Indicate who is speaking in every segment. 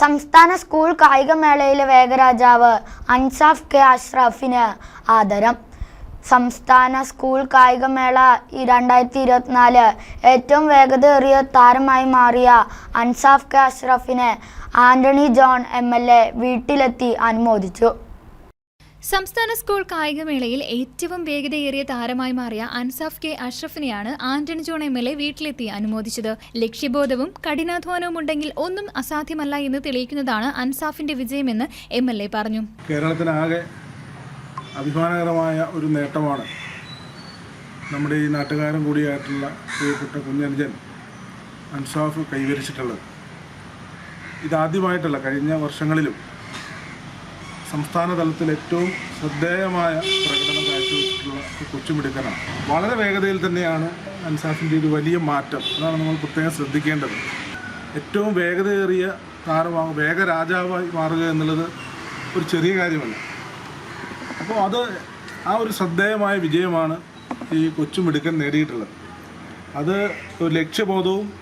Speaker 1: സംസ്ഥാന സ്കൂൾ കായികമേളയിലെ വേഗരാജാവ് അൻസാഫ് കെ അഷ്റഫിന് ആദരം. സംസ്ഥാന സ്കൂൾ കായികമേള രണ്ടായിരത്തി ഇരുപത്തിനാല് ഏറ്റവും വേഗതയേറിയ താരമായി മാറിയ Ansaf K അഷ്റഫിനെ Antony John M L A വീട്ടിലെത്തി അനുമോദിച്ചു.
Speaker 2: സംസ്ഥാന സ്കൂൾ കായികമേളയിൽ ഏറ്റവും വേഗതയേറിയ താരമായി മാറിയ Ansaf K അഷ്റഫിനെയാണ് Antony John M L A വീട്ടിലെത്തി അനുമോദിച്ചത്. ലക്ഷ്യബോധവും കഠിനാധ്വാനവും ഉണ്ടെങ്കിൽ ഒന്നും അസാധ്യമല്ല എന്ന് തെളിയിക്കുന്നതാണ് അൻസാഫിന്റെ വിജയമെന്ന് എം എൽ എ പറഞ്ഞു.
Speaker 3: കേരളത്തിനാകെ അഭിമാനകരമായ ഒരു നേട്ടമാണ് നമ്മുടെ ഈ നാട്ടുകാരൻ കൂടിയായിട്ടുള്ള പ്രിയപ്പെട്ട കുഞ്ഞനുജൻ അൻസാഫ് കൈവരിച്ചിട്ടുള്ളത്. ഇതാദ്യമായിട്ടല്ല കഴിഞ്ഞ വർഷങ്ങളിലും സംസ്ഥാന തലത്തിൽ ഏറ്റവും ശ്രദ്ധേയമായ പ്രകടനം കാഴ്ചവെച്ചിട്ടുള്ള കൊച്ചുമിടുക്കനാണ്. വളരെ വേഗതയിൽ തന്നെയാണ് അൻസാഫിന്റെ ഒരു വലിയ മാറ്റം. അതാണ് നമ്മൾ പ്രത്യേകം ശ്രദ്ധിക്കേണ്ടത്. ഏറ്റവും വേഗതയേറിയ താരമാകും വേഗരാജാവായി മാറുക എന്നുള്ളത് ഒരു ചെറിയ കാര്യമല്ല. അപ്പോൾ അത് ആ ഒരു ശ്രദ്ധേയമായ വിജയമാണ് ഈ കൊച്ചുമിടുക്കൻ നേടിയിട്ടുള്ളത്. അത് ഒരു ലക്ഷ്യബോധവും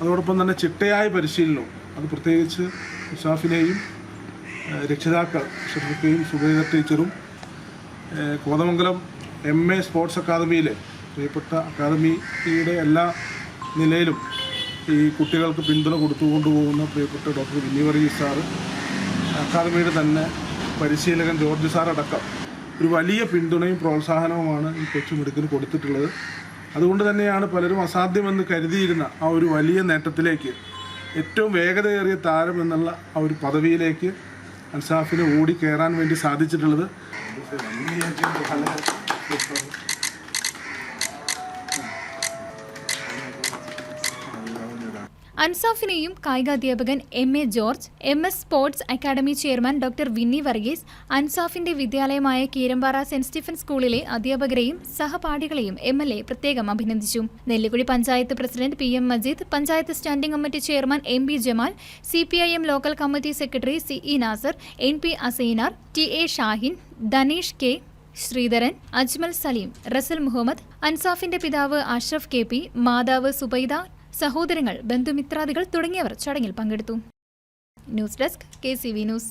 Speaker 3: അതോടൊപ്പം തന്നെ ചിട്ടയായ പരിശീലനവും അത് പ്രത്യേകിച്ച് ഇസാഫിനെയും ഏഹ് രക്ഷിതാക്കൾ ഷെഫിക്കയും സുബൈദ ടീച്ചറും കോതമംഗലം എം എ സ്പോർട്സ് അക്കാദമിയിലെ പ്രിയപ്പെട്ട അക്കാദമിയുടെ എല്ലാ നിലയിലും ഈ കുട്ടികൾക്ക് പിന്തുണ കൊടുത്തുകൊണ്ട് പോകുന്ന പ്രിയപ്പെട്ട ഡോക്ടർ വിന്നി വർഗീസ് സാറ് അക്കാദമിയുടെ തന്നെ പരിശീലകൻ ജോർജ് സാർ അടക്കം ഒരു വലിയ പിന്തുണയും പ്രോത്സാഹനവുമാണ് ഈ കൊച്ചുമിടുക്കിന് കൊടുത്തിട്ടുള്ളത്. അതുകൊണ്ട് തന്നെയാണ് പലരും അസാധ്യമെന്ന് കരുതിയിരുന്ന ആ ഒരു വലിയ നേട്ടത്തിലേക്ക് ഏറ്റവും വേഗതയേറിയ താരം എന്നുള്ള ആ ഒരു പദവിയിലേക്ക് അൻസാഫിന് ഓടി കയറാൻ വേണ്ടി സാധിച്ചിട്ടുള്ളത്.
Speaker 2: അൻസാഫിനെയും കായികാധ്യാപകൻ M A George M S sports academy chairman doctor Vinny Varghese അൻസാഫിന്റെ വിദ്യാലയമായ കീരമ്പാറ സെന്റ് സ്റ്റീഫൻ സ്കൂളിലെ അധ്യാപകരെയും സഹപാഠികളെയും എം എൽ എ പ്രത്യേകം അഭിനന്ദിച്ചു. Nellikuzhi panchayat president P M Majeed panchayat standing committee chairman M B Jamal C P I M local committee secretary C E Nasar N P Asainar T A Shahin Dhaneesh K Sreedharan Ajmal Saleem Rasal Muhammad അൻസാഫിന്റെ പിതാവ് Ashraf K P മാതാവ് സുബൈദ സഹോദരങ്ങൾ ബന്ധുമിത്രാദികൾ തുടങ്ങിയവർ ചടങ്ങിൽ പങ്കെടുത്തു. News desk K news.